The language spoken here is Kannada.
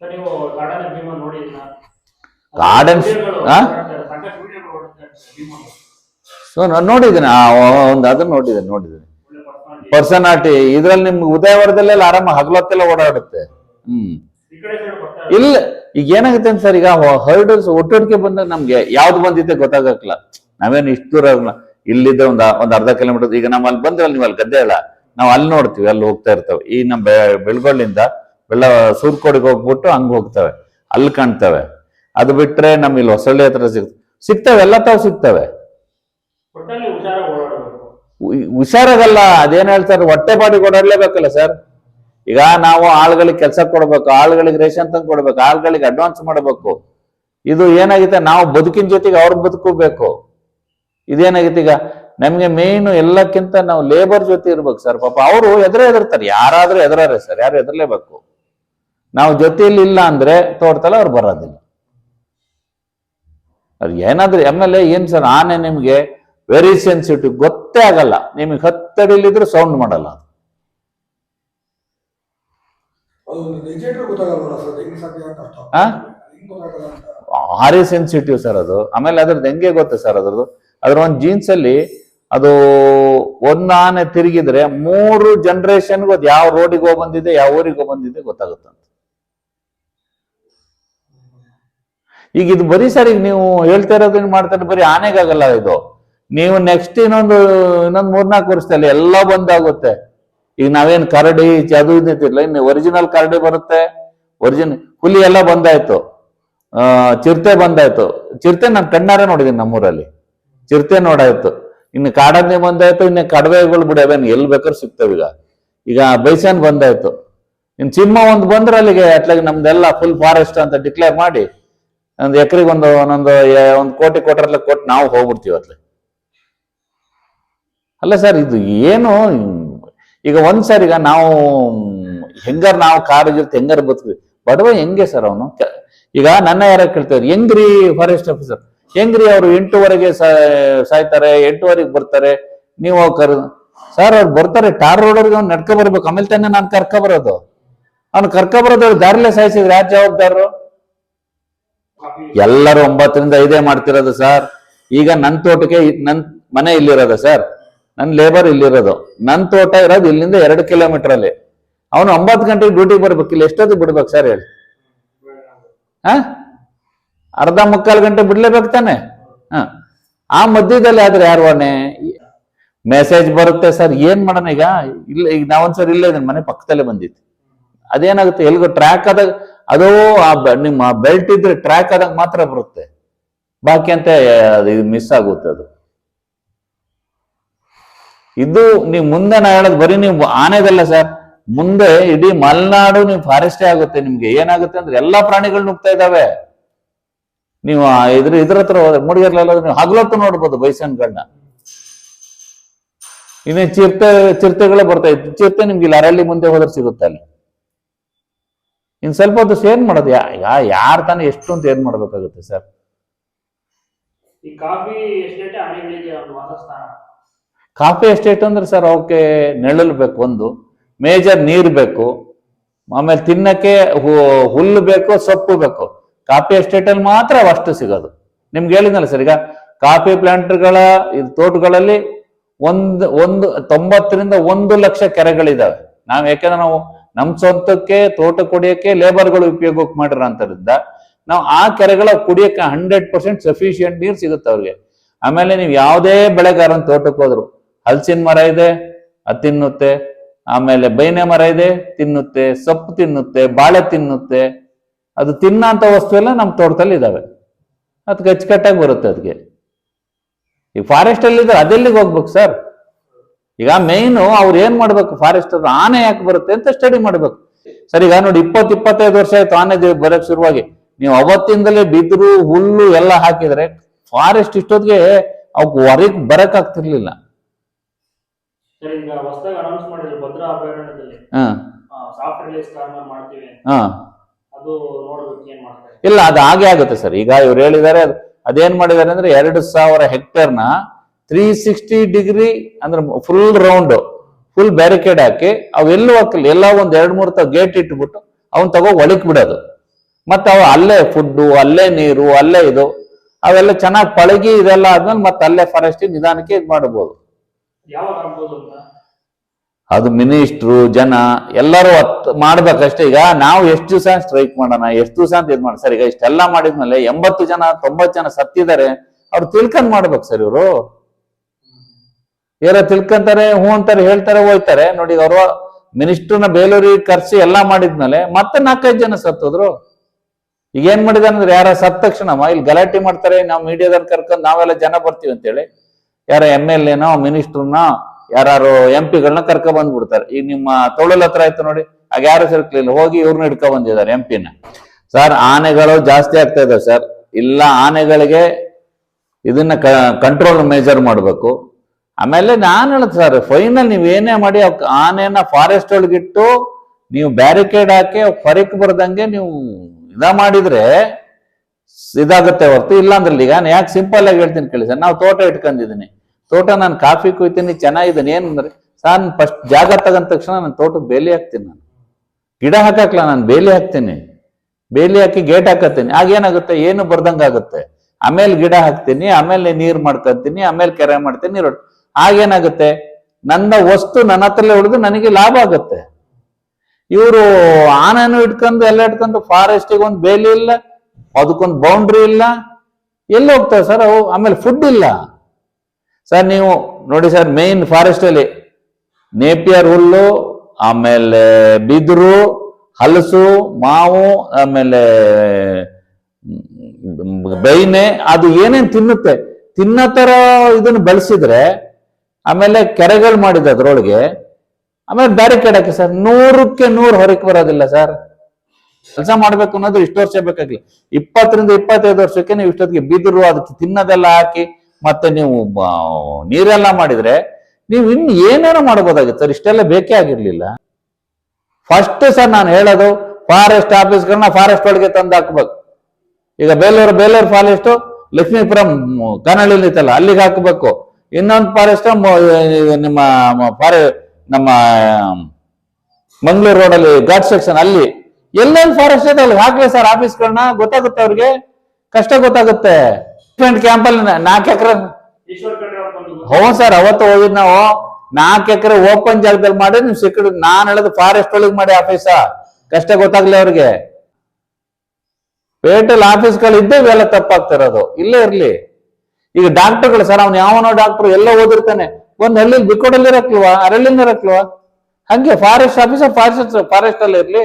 ನೀವು ಗಾರ್ಡನ್ ಭೀಮ ಸೊ ನಾನು ನೋಡಿದ್ದೀನಿ ಒಂದು ಅದನ್ನ ನೋಡಿದ್ದೀನಿ ನೋಡಿದ್ದೀನಿ. ಪರ್ಸನಾಲಿಟಿ ಇದ್ರಲ್ಲಿ ನಿಮ್ಗೆ ಉದಯವರದಲ್ಲೆಲ್ಲ ಆರಾಮ ಹಗಲೊತ್ತೆಲ್ಲ ಓಡಾಡುತ್ತೆ. ಹ್ಮ್. ಇಲ್ಲ. ಈಗ ಏನಾಗುತ್ತೆ ಸರ್ ಈಗ ಹರ್ಡಲ್ಸ್ ಒಟ್ಟೊಟ್ಟಿಗೆ ಬಂದಾಗ ನಮ್ಗೆ ಯಾವ್ದು ಬಂದಿದೆ ಗೊತ್ತಾಗಕ್ಲ ನಾವೇನು ಇಷ್ಟು ದೂರ ಇಲ್ಲಿದ್ದ ಇಲ್ಲಿದ್ರೆ ಒಂದ್ ಒಂದ್ ಅರ್ಧ ಕಿಲೋಮೀಟರ್ ಈಗ ನಮ್ಮ ಅಲ್ಲಿ ಬಂದ್ರೆ ನೀವು ಅಲ್ಲಿ ಗದ್ದೆ ಅಲ್ಲ. ನಾವು ಅಲ್ಲಿ ನೋಡ್ತೀವಿ ಅಲ್ಲಿ ಹೋಗ್ತಾ ಇರ್ತೇವೆ. ಈ ನಮ್ಮ ಬೆಳ್ಗೊಳ್ಳಿಂದ ಬೆಳ್ಳ ಸೂರ್ಕೋಡಿಗೆ ಹೋಗ್ಬಿಟ್ಟು ಹಂಗೆ ಹೋಗ್ತವೆ ಅಲ್ಲಿ ಕಾಣ್ತವೆ. ಅದು ಬಿಟ್ರೆ ನಮ್ ಇಲ್ಲಿ ಹೊಸಳ್ಳಿ ಹತ್ರ ಸಿಗ್ ಸಿಗ್ತವೆ ಎಲ್ಲ ತಾವು ಸಿಗ್ತವೆ. ಹುಷಾರದಲ್ಲ ಹುಷಾರಾಗಲ್ಲ ಅದೇನ್ ಹೇಳ್ತಾರೆ ಹೊಟ್ಟೆ ಪಾಡಿ ಕೊಡಲೇಬೇಕಲ್ಲ ಸರ್? ಈಗ ನಾವು ಆಳುಗಳಿಗೆ ಕೆಲಸ ಕೊಡ್ಬೇಕು ಆಳುಗಳಿಗೆ ರೇಷನ್ ತಂದು ಕೊಡ್ಬೇಕು ಆಳುಗಳಿಗೆ ಅಡ್ವಾನ್ಸ್ ಮಾಡಬೇಕು. ಇದು ಏನಾಗಿದೆ ನಾವು ಬದುಕಿನ ಜೊತೆಗೆ ಅವ್ರ ಬದುಕಬೇಕು ಇದೇನಾಗಿದೆ ಈಗ ನಮ್ಗೆ ಮೇನ್ ಎಲ್ಲಕ್ಕಿಂತ ನಾವು ಲೇಬರ್ ಜೊತೆ ಇರ್ಬೇಕು ಸರ್ ಪಾಪ ಅವರು ಎದುರೇ ಎದುರ್ತಾರೆ ಯಾರಾದ್ರೂ ಎದುರಾರೆ ಸರ್ ಯಾರು ಎದುರ್ಲೇಬೇಕು ನಾವು ಜೊತೆಯಲ್ಲಿ ಇಲ್ಲ ಅಂದ್ರೆ ತೋರ್ತಲ್ಲ ಅವ್ರು ಬರೋದಿಲ್ಲ. ಅವ್ರು ಏನಾದ್ರೂ ಎಂ ಎಲ್ ಎ ಏನ್ ಸರ್ ಆನೆ ನಿಮ್ಗೆ ವೆರಿ ಸೆನ್ಸಿಟಿವ್ ಗೊತ್ತೇ ಆಗಲ್ಲ. ನಿಮಗೆ ಹತ್ತಡಿಲಿದ್ರೆ ಸೌಂಡ್ ಮಾಡಲ್ಲ ಭಾರಿ ಸೆನ್ಸಿಟಿವ್ ಸರ್ ಅದು. ಆಮೇಲೆ ಅದ್ರದ್ದು ಹೆಂಗೆ ಗೊತ್ತಾ ಸರ್ ಅದ್ರದ್ದು? ಅದ್ರ ಒಂದು ಜೀನ್ಸ್ ಅಲ್ಲಿ ಅದು ಒಂದ್ ಆನೆ ತಿರುಗಿದ್ರೆ ಮೂರು ಜನರೇಷನ್ಗೂ ಅದು ಯಾವ ರೋಡಿಗೆ ಹೋಗ್ಬಂದಿದೆ ಯಾವ ಊರಿಗೆ ಹೋಗಿ ಬಂದಿದೆ ಈಗ ಇದು ಬರೀ ಸರ್ ಈಗ ನೀವು ಹೇಳ್ತಾ ಇರೋದು ಮಾಡ್ತಾರೆ ಬರೀ ಆನೆಗಾಗಲ್ಲ ಇದು. ನೀವು ನೆಕ್ಸ್ಟ್ ಇನ್ನೊಂದು ಇನ್ನೊಂದು ಮೂರ್ನಾಲ್ಕು ವರ್ಷದಲ್ಲಿ ಎಲ್ಲ ಬಂದಾಗುತ್ತೆ. ಈಗ ನಾವೇನು ಕರಡಿ ಅದು ಇದು ಇದ್ದಿಲ್ಲ. ಇನ್ನು ಒರಿಜಿನಲ್ ಕರಡಿ ಬರುತ್ತೆ. ಒರಿಜಿನಲ್ ಹುಲಿ ಎಲ್ಲ ಬಂದಾಯ್ತು. ಆ, ಚಿರತೆ ಬಂದಾಯ್ತು. ಚಿರತೆ ನಾನು ಕಣ್ಣಾರೆ ನೋಡಿದೀನಿ ನಮ್ಮೂರಲ್ಲಿ. ಚಿರತೆ ನೋಡಾಯ್ತು. ಇನ್ನು ಕಾಡನ್ನೇ ಬಂದಾಯ್ತು, ಇನ್ನು ಕಡವೆಗಳು ಬಿಡವೇನು ಎಲ್ಲಿ ಬೇಕಾದ್ರೂ ಸಿಗ್ತವೆ ಈಗ. ಈಗ ಬೈಸನ್ ಬಂದಾಯ್ತು. ಇನ್ನು ಸಿಂಹ ಒಂದು ಬಂದ್ರೆ ಅಲ್ಲಿಗೆ, ಅಟ್ಲಾಗಿ ನಮ್ದೆಲ್ಲ ಫುಲ್ ಫಾರೆಸ್ಟ್ ಅಂತ ಡಿಕ್ಲೇರ್ ಮಾಡಿ ಒಂದು ಎಕರೆಗೆ ಒಂದು ಒಂದೊಂದು ಒಂದು ಕೋಟಿ ಕೊಟ್ರಲ್ಲ ಕೊಟ್ಟು ನಾವು ಹೋಗ್ಬಿಡ್ತೀವಿ ಅತ್ಲೆ ಅಲ್ಲ ಸರ್, ಇದು ಏನು, ಈಗ ಒಂದ್ ಈಗ ನಾವು, ಹೆಂಗಾರ ನಾವು ಕಾರ್ ಇರುತ್ತೆ ಹೆಂಗಾರ ಬದುಕ್ತೀವಿ? ಬಡವ ಹೆಂಗೆ ಸರ್ ಅವನು? ಈಗ ನನ್ನ ಯಾರ ಕೇಳ್ತಾರೆ ಹೆಂಗ್ರಿ ಫಾರೆಸ್ಟ್ ಆಫೀಸರ್ ಹೆಂಗ್ರಿ ಅವರು ಎಂಟುವರೆಗೆ ಸಾಯ್ತಾರೆ, ಎಂಟುವರೆಗೆ ಬರ್ತಾರೆ, ನೀವು ಕರ್, ಸರ್ ಅವ್ರು ಬರ್ತಾರೆ, ಟಾರ್ ರೋಡವ್ರಿಗೆ ಅವ್ನು ನಡ್ಕೊ ಬರ್ಬೇಕು. ಆಮೇಲೆ ತಾನೇ ನಾನು ಕರ್ಕೊ ಬರೋದು. ಅವ್ನು ಕರ್ಕೊ ಬರೋದು ದಾರಿಲೇ ಸಾಯಿಸಿದ್ರೆ. ಯಾರು ಜವಾಬ್ದಾರರು ಎಲ್ಲರೂ ಒಂಬತ್ತರಿಂದ ಐದೇ ಮಾಡ್ತಿರೋದು ಸರ್. ಈಗ ನನ್ನ ತೋಟಕ್ಕೆ ನನ್ ಮನೆ ಇಲ್ಲಿರೋದು ಸರ್. ನನ್ನ ಲೇಬರ್ ಇಲ್ಲಿರೋದು. ನನ್ನ ತೋಟ ಇರೋದು ಇಲ್ಲಿಂದ ಎರಡು ಕಿಲೋಮೀಟರ್ ಅಲ್ಲಿ. ಅವನು ಒಂಬತ್ತು ಗಂಟೆಗೆ ಡ್ಯೂಟಿಗೆ ಬರ್ಬೇಕು. ಇಲ್ಲಿ ಎಷ್ಟೊತ್ತಿಗೆ ಬಿಡ್ಬೇಕು ಸರ್ ಹೇಳಿ. ಹಾ? ಅರ್ಧ ಮುಕ್ಕಾಲು ಗಂಟೆ ಬಿಡ್ಲೇಬೇಕು ತಾನೆ. ಹ. ಆ ಮಧ್ಯದಲ್ಲಿ ಆದ್ರೆ ಯಾರು ಹೊಣೆ ಮೆಸೇಜ್ ಬರುತ್ತೆ ಸರ್. ಏನ್ ಮಾಡೋಣ ಈಗ? ಇಲ್ಲ, ಈಗ ನಾವೊಂದ್ಸರಿ ಇಲ್ಲೇ ಇದ್ದೀನಿ ಮನೆ ಪಕ್ಕದಲ್ಲೇ ಬಂದಿತ್ತು ಅದೇನಾಗುತ್ತೆ? ಎಲ್ಗೂ ಟ್ರ್ಯಾಕ್ ಆದಾಗ ಅದು ಆ ನಿಮ್ಮ ಬೆಲ್ಟ್ ಇದ್ರೆ ಟ್ರ್ಯಾಕ್ ಆದಾಗ ಮಾತ್ರ ಬರುತ್ತೆ. ಬಾಕಿ ಅಂತ ಅದು ಮಿಸ್ ಆಗುತ್ತೆ ಅದು. ಇದು ನೀವು ಮುಂದೆ ನಾ ಹೇಳೋದು ಬರೀ ನೀವು ಆನೆದಲ್ಲ ಸರ್ ಮುಂದೆ ಇಡೀ ಮಲೆನಾಡು ನೀವು ಫಾರೆಸ್ಟೇ ಆಗುತ್ತೆ, ನಿಮ್ಗೆ ಏನಾಗುತ್ತೆ ಅಂದ್ರೆ ಎಲ್ಲಾ ಪ್ರಾಣಿಗಳು ನುಗ್ತಾ ಇದಾವೆ ನೀವು ಇದ್ರ ಇದ್ರ ಹತ್ರ ಹೋದ್ರೆ, ಮುಡಿಗರ್ಲೆಲ್ಲ ನೀವು ಹಗಲೊತ್ತು ನೋಡ್ಬೋದು ಬೈಸನ್ಗಳನ್ನ ಇನ್ನೇ ಚಿರತೆ, ಚಿರತೆಗಳೇ ಬರ್ತಾ ಇತ್ತು. ಚಿರತೆ ನಿಮ್ಗೆ ಇಲ್ಲಿ ಅರಳಿ ಮುಂದೆ ಹೋದ್ರೆ ಸಿಗುತ್ತೆ ಅಲ್ಲಿ. ಇನ್ ಸ್ವಲ್ಪ ಹೊತ್ತು ಏನ್ ಮಾಡೋದು. ಯಾ ಯಾರು ತಾನೆ ಎಷ್ಟು ಅಂತ ಏನ್ ಮಾಡ್ಬೇಕಾಗುತ್ತೆ ಸರ್ ಈ ಕಾಫಿ ಎಸ್ಟೇಟ್ ಅಂದ್ರೆ ಸರ್ ಅವಕ್ಕೆ ನೆಳಲು ಬೇಕು ಒಂದು ಮೇಜರ್ ನೀರು ಬೇಕು ಆಮೇಲೆ ತಿನ್ನಕ್ಕೆ ಹುಲ್ಲು ಬೇಕು ಸೊಪ್ಪು ಬೇಕು. ಕಾಫಿ ಎಸ್ಟೇಟ್ ಅಲ್ಲಿ ಮಾತ್ರ ಅವಷ್ಟು ಸಿಗೋದು. ನಿಮ್ಗೆ ಹೇಳಿದ್ನಲ್ಲ ಸರ್ ಈಗ ಕಾಫಿ ಪ್ಲಾಂಟ್ಗಳ ತೋಟಗಳಲ್ಲಿ ಒಂದು ಒಂದು ತೊಂಬತ್ತರಿಂದ ಒಂದು ಲಕ್ಷ ಕೆರೆಗಳಿದಾವೆ. ನಾವು ಯಾಕೆಂದ್ರೆ ನಾವು ನಮ್ ಸ್ವಂತಕ್ಕೆ, ತೋಟ ಕುಡಿಯಕ್ಕೆ ಲೇಬರ್ಗಳು ಉಪಯೋಗಕ್ಕೆ ಮಾಡಿರೋ ಅಂತದ್ರಿಂದ ನಾವು ಆ ಕೆರೆಗಳ ಕುಡಿಯಕ್ಕೆ ಹಂಡ್ರೆಡ್ ಪರ್ಸೆಂಟ್ ಸಫಿಶಿಯಂಟ್ ನೀರು ಸಿಗುತ್ತೆ ಅವ್ರಿಗೆ. ಆಮೇಲೆ ನೀವು ಯಾವುದೇ ಬೆಳೆಗಾರನ ತೋಟಕ್ಕೆ ಹೋದ್ರು, ಹಲಸಿನ ಮರ ಇದೆ, ಅದು ತಿನ್ನುತ್ತೆ, ಆಮೇಲೆ ಬೈನೆ ಮರ ಇದೆ, ತಿನ್ನುತ್ತೆ, ಸೊಪ್ಪು ತಿನ್ನುತ್ತೆ, ಬಾಳೆ ತಿನ್ನುತ್ತೆ, ಅದು ತಿನ್ನಂತ ವಸ್ತು ಎಲ್ಲ ನಮ್ಮ ತೋಟದಲ್ಲಿ ಇದಾವೆ. ಅದಕ್ಕೆ ಅಚ್ಚುಕಟ್ಟಾಗಿ ಬರುತ್ತೆ ಅದಕ್ಕೆ ಈ ಫಾರೆಸ್ಟ್ ಅಲ್ಲಿ ಇದ್ರೆ ಅದೆಲ್ಲಿಗೆ ಹೋಗ್ಬೇಕು ಸರ್? ಈಗ ಮೇಯ್ನು ಅವ್ರು ಏನ್ ಮಾಡ್ಬೇಕು? ಫಾರೆಸ್ಟ್ ಅದು ಆನೆ ಯಾಕೆ ಬರುತ್ತೆ ಅಂತ ಸ್ಟಡಿ ಮಾಡ್ಬೇಕು. ಸರ್ ಈಗ ನೋಡಿ ಇಪ್ಪತ್ ಇಪ್ಪತ್ತೈದು ವರ್ಷ ಆಯ್ತು ಆನೆ ಬರಕ್ ಶುರುವಾಗಿ. ನೀವು ಅವತ್ತಿಂದಲೇ ಬಿದಿರು ಹುಲ್ಲು ಎಲ್ಲ ಹಾಕಿದ್ರೆ ಫಾರೆಸ್ಟ್ ಇಷ್ಟೊತ್ತಿಗೆ ಅವಕ್ಕೆ ಹೊರಗ್ ಬರಕ್ ಆಗ್ತಿರ್ಲಿಲ್ಲ. ಇಲ್ಲ ಅದು ಹಾಗೆ ಆಗುತ್ತೆ ಸರ್. ಈಗ ಇವ್ರು ಹೇಳಿದ್ದಾರೆ ಅದ್- ಅದೇನ್ ಮಾಡಿದ್ದಾರೆ ಅಂದ್ರೆ ಎರಡು ಸಾವಿರ ಹೆಕ್ಟೇರ್ನ ತ್ರೀ ಸಿಕ್ಸ್ಟಿ ಡಿಗ್ರಿ ಅಂದ್ರೆ ಫುಲ್ ರೌಂಡ್ ಫುಲ್ ಬ್ಯಾರಿಕೇಡ್ ಹಾಕಿ ಅವೆಲ್ಲೂ ಹಾಕಿಲ್ಲ. ಎಲ್ಲ ಒಂದ್ ಎರಡ್ ಮೂರ್ ತಾವ್ ಗೇಟ್ ಇಟ್ಬಿಟ್ಟು ಅವನ್ ತಗೋ ಒಳಕ್ ಬಿಡೋದು. ಮತ್ತೆ ಅವ ಅಲ್ಲೇ ಫುಡ್ಡು ಅಲ್ಲೇ ನೀರು ಅಲ್ಲೇ ಇದು ಅವೆಲ್ಲ ಚೆನ್ನಾಗಿ ಪಳಗಿ ಇದೆಲ್ಲ ಆದ್ಮೇಲೆ ಮತ್ತೆ ಅಲ್ಲೇ ಫಾರೆಸ್ಟ್ ನಿಧಾನಕ್ಕೆ ಇದು ಮಾಡಬಹುದು ಅದು ಮಿನಿಸ್ಟ್ರು ಜನ ಎಲ್ಲರೂ ಮಾಡ್ಬೇಕಷ್ಟೇ. ಈಗ ನಾವು ಎಷ್ಟು ದಿವಸ ಸ್ಟ್ರೈಕ್ ಮಾಡೋಣ ಎಷ್ಟು ದಿವಸ ಅಂತ ಇದು ಮಾಡಿ ಸರ್ ಈಗ ಇಷ್ಟೆಲ್ಲ ಮಾಡಿದ್ಮೇಲೆ ಎಂಬತ್ತು ಜನ ತೊಂಬತ್ತು ಜನ ಸತ್ತಿದ್ದಾರೆ ಅವ್ರು ತಿಳ್ಕೊಂಡ್ ಮಾಡ್ಬೇಕು ಸರ್ ಇವರು. ಏನೋ ತಿಳ್ಕೊಂತಾರೆ ಹ್ಞೂ ಅಂತಾರೆ, ಹೇಳ್ತಾರೆ, ಹೋಯ್ತಾರೆ. ನೋಡಿ ಅವರು ಮಿನಿಸ್ಟರ್ನ ಬೇಲೂರಿಗೆ ಕರ್ಸಿ ಎಲ್ಲ ಮಾಡಿದ್ಮೇಲೆ ಮತ್ತೆ ನಾಲ್ಕೈದು ಜನ ಸತ್ತೋದ್ರು. ಈಗ ಏನ್ ಮಾಡಿದಾನಂದ್ರೆ ಯಾರ ಸತ್ತ ತಕ್ಷಣ ಇಲ್ಲಿ ಗಲಾಟೆ ಮಾಡ್ತಾರೆ, ನಾವು ಮೀಡಿಯಾದಲ್ಲಿ ಕರ್ಕೊಂಡು ನಾವೆಲ್ಲ ಜನ ಬರ್ತೀವಿ ಅಂತೇಳಿ ಯಾರ ಎಂ ಎಲ್ ಎನೋ ಮಿನಿಸ್ಟರ್ನ ಯಾರು ಎಂ ಪಿಗಳನ್ನ ಕರ್ಕೊ ಬಂದ್ಬಿಡ್ತಾರೆ. ಈಗ ನಿಮ್ಮ ತೊಳಲ್ ಹತ್ರ ಆಯ್ತು ನೋಡಿ, ಆಗ ಯಾರು ಸಿರ್ಕ್ಲಿಲ್ಲ ಹೋಗಿ ಇವ್ರನ್ನ ಹಿಡ್ಕೊ ಬಂದಿದ್ದಾರೆ ಎಂ ಪಿನ. ಸರ್, ಆನೆಗಳು ಜಾಸ್ತಿ ಆಗ್ತಾ ಇದಾವೆ ಸರ್. ಇಲ್ಲ, ಆನೆಗಳಿಗೆ ಇದನ್ನ ಕಂಟ್ರೋಲ್ ಮೇಜರ್ ಮಾಡಬೇಕು. ಆಮೇಲೆ ನಾನು ಹೇಳುದು ಸರ್ ಫೈನಲ್ ನೀವು ಏನೇ ಮಾಡಿ ಆನೆಯನ್ನ ಫಾರೆಸ್ಟ್ ಒಳಗಿಟ್ಟು ನೀವು ಬ್ಯಾರಿಕೇಡ್ ಹಾಕಿ ಹೊರಕ್ಕೆ ಬರ್ದಂಗೆ ನೀವು ಇದ ಮಾಡಿದ್ರೆ ಇದಾಗುತ್ತೆ ಹೊರತು, ಇಲ್ಲ ಅಂದ್ರಲ್ಲಿ ಈಗ ಯಾಕೆ ಸಿಂಪಲ್ ಆಗಿ ಹೇಳ್ತೀನಿ ಕೇಳಿ ಸರ್ ನಾವು ತೋಟ ಇಟ್ಕೊಂಡಿದ್ದೀನಿ ತೋಟ ನಾನು ಕಾಫಿ ಕುಯ್ತೀನಿ ಚೆನ್ನಾಗಿದ್ದೀನಿ ಏನಂದ್ರೆ ಸರ್ ಫಸ್ಟ್ ಜಾಗ ತಗೊಂಡ ತಕ್ಷಣ ನಾನು ತೋಟಕ್ಕೆ ಬೇಲಿ ಹಾಕ್ತೀನಿ ನಾನು. ಗಿಡ ಹಾಕಕ್ಲ, ನಾನು ಬೇಲಿ ಹಾಕ್ತೀನಿ. ಬೇಲಿ ಹಾಕಿ ಗೇಟ್ ಹಾಕತ್ತೀನಿ. ಆಗ ಏನಾಗುತ್ತೆ? ಏನು ಬರ್ದಂಗಾಗುತ್ತೆ? ಆಮೇಲೆ ಗಿಡ ಹಾಕ್ತೀನಿ, ಆಮೇಲೆ ನೀರು ಮಾಡ್ಕೊತೀನಿ, ಆಮೇಲೆ ಕೆರೆ ಮಾಡ್ತೀನಿ, ನೀರು ಆಗೇನಾಗುತ್ತೆ? ನನ್ನ ವಸ್ತು ನನ್ನ ಹತ್ರಲ್ಲೇ ಉಳಿದು ನನಗೆ ಲಾಭ ಆಗುತ್ತೆ. ಇವರು ಆನೆನು ಇಟ್ಕೊಂಡು ಎಲ್ಲ ಇಟ್ಕೊಂಡು ಫಾರೆಸ್ಟಿಗೆ ಒಂದು ಬೇಲಿ ಇಲ್ಲ ಅದಕ್ಕೊಂದು ಬೌಂಡ್ರಿ ಇಲ್ಲ. ಎಲ್ಲಿ ಹೋಗ್ತಾರೆ ಸರ್ ಅವು? ಆಮೇಲೆ ಫುಡ್ ಇಲ್ಲ. ಸರ್ ನೀವು ನೋಡಿ ಸರ್ ಮೇನ್ ಫಾರೆಸ್ಟ್ ಅಲ್ಲಿ ನೇಪಿಯರ್ ಹುಲ್ಲು, ಆಮೇಲೆ ಬಿದಿರು, ಹಲಸು, ಮಾವು, ಆಮೇಲೆ ಬೈನೆ ಅದು ಏನೇನ್ ತಿನ್ನುತ್ತೆ? ತಿನ್ನೋ ತರ ಇದನ್ನು ಬೆಳೆಸಿದ್ರೆ ಆಮೇಲೆ ಕೆರೆಗಳು ಮಾಡಿದ ಅದ್ರೊಳಗೆ, ಆಮೇಲೆ ಬ್ಯಾರಿಕೇಡ್ ಹಾಕಿ ಸರ್, ನೂರಕ್ಕೆ ನೂರು ಹೊರಕ್ಕೆ ಬರೋದಿಲ್ಲ ಸರ್. ಕೆಲಸ ಮಾಡ್ಬೇಕು ಅನ್ನೋದು ಇಷ್ಟು ವರ್ಷ ಬೇಕಾಗಿಲ್ಲ ಇಪ್ಪತ್ತರಿಂದ ಇಪ್ಪತ್ತೈದು ವರ್ಷಕ್ಕೆ ನೀವು ಇಷ್ಟೊತ್ತಿಗೆ ಬಿದಿರು ಅದಕ್ಕೆ ತಿನ್ನೋದೆಲ್ಲ ಹಾಕಿ, ಮತ್ತೆ ನೀವು ನೀರೆಲ್ಲ ಮಾಡಿದ್ರೆ ನೀವು ಇನ್ ಏನೇನೋ ಮಾಡ್ಬೋದಾಗಿತ್ತು ಸರ್, ಇಷ್ಟೆಲ್ಲ ಬೇಕೇ ಆಗಿರ್ಲಿಲ್ಲ. ಫಸ್ಟ್ ಸರ್ ನಾನು ಹೇಳೋದು, ಫಾರೆಸ್ಟ್ ಆಫೀಸ್ಗಳನ್ನ ಫಾರೆಸ್ಟ್ ಒಳಗೆ ತಂದು ಹಾಕ್ಬೇಕು. ಈಗ ಬೇಲೂರು ಬೇಲೂರು ಫಾರೆಸ್ಟ್ ಲಕ್ಷ್ಮೀಪುರಂ ಕನಳ್ಳಿ ಇತ್ತಲ್ಲ ಅಲ್ಲಿಗೆ ಹಾಕಬೇಕು. ಇನ್ನೊಂದು ಫಾರೆಸ್ಟ್ ನಿಮ್ಮ ಫಾರೆ ನಮ್ಮ, ಮಂಗಳೂರು ರೋಡಲ್ಲಿ ಘಾಟ್ ಸೆಕ್ಷನ್ ಅಲ್ಲಿ ಎಲ್ಲೆಲ್ಲಿ ಫಾರೆಸ್ಟ್ ಇದೆ ಅಲ್ಲಿ ಹಾಕ್ಲಿ ಸರ್ ಆಫೀಸ್ಗಳನ್ನ ಗೊತ್ತಾಗುತ್ತೆ ಅವ್ರಿಗೆ? ಕಷ್ಟ ಗೊತ್ತಾಗುತ್ತೆ. ಕ್ಯಾಂಪ್ ಅಲ್ಲಿ ನಾಲ್ಕು ಎಕರೆ ಹೋ ಖಂಡ್ರೆ ಅವ್ರು ಸರ್ ಅವತ್ತು ಹೋಗಿದ್ ನಾವು. ನಾಲ್ಕು ಎಕರೆ ಓಪನ್ ಜಾಗದಲ್ಲಿ ಮಾಡಿ ನೀವು ಸಿಕ್ಕ ನಾನು ಹೇಳೋದು ಫಾರೆಸ್ಟ್ ಒಳಗೆ ಮಾಡಿ ಆಫೀಸ ಕಷ್ಟ ಗೊತ್ತಾಗ್ಲಿ ಅವ್ರಿಗೆ. ಪೇಟೆಲ್ ಆಫೀಸ್ಗಳು ಇದ್ದೇ ಇವೆಲ್ಲ ತಪ್ಪಾಗ್ತಿರೋದು. ಇಲ್ಲೇ ಇರ್ಲಿ. ಈಗ ಡಾಕ್ಟರ್ಗಳು, ಸರ್, ಅವ್ನು ಯಾವನೋ ಡಾಕ್ಟರ್ ಎಲ್ಲ ಓದಿರ್ತಾನೆ. ಒಂದ್ ಹಳ್ಳಿ ಬಿಕೋಡಲ್ಲಿ ಇರಕ್ಲ್ವಾ ಅರಳಿಂದ ಇರಕ್ಲ್ವಾ ಹಂಗೆ ಫಾರೆಸ್ಟ್ ಆಫೀಸರ್ ಫಾರೆಸ್ಟ್ ಫಾರೆಸ್ಟ್ ಅಲ್ಲಿ ಇರ್ಲಿ.